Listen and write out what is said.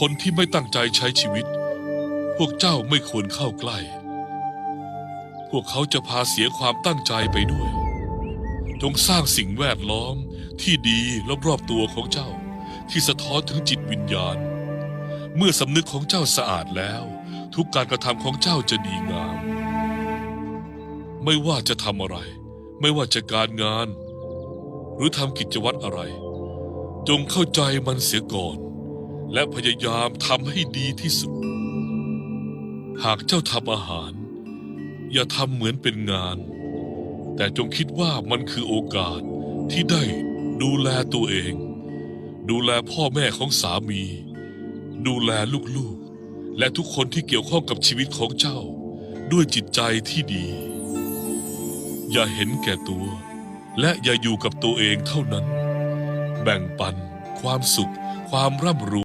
คนที่ไม่ตั้งใจใช้ชีวิต พวกเจ้าไม่ควรเข้าใกล้ พวกเขาจะพาเสียความตั้งใจไปด้วย จงสร้างสิ่งแวดล้อมที่ดีรอบๆตัวของเจ้า ที่สะท้อนถึงจิตวิญญาณ เมื่อสำนึกของเจ้าสะอาดแล้ว ทุกการกระทำของเจ้าจะดีงาม ไม่ว่าจะทำอะไร ไม่ว่าจะการงาน หรือทำกิจวัตรอะไร จงเข้าใจมันเสียก่อน และพยายามทำให้ดีที่สุด หากเจ้าทำอาหาร อย่าทำเหมือนเป็นงาน แต่จงคิดว่ามันคือโอกาสที่ได้ดูแลตัวเอง ดูแลพ่อแม่ของสามี ดูแลลูกๆ และทุกคนที่เกี่ยวข้องกับชีวิตของเจ้า ด้วยจิตใจที่ดี อย่าเห็นแก่ตัว และอย่าอยู่กับตัวเองเท่านั้น แบ่งปัน ความสุข ความร่ำรวย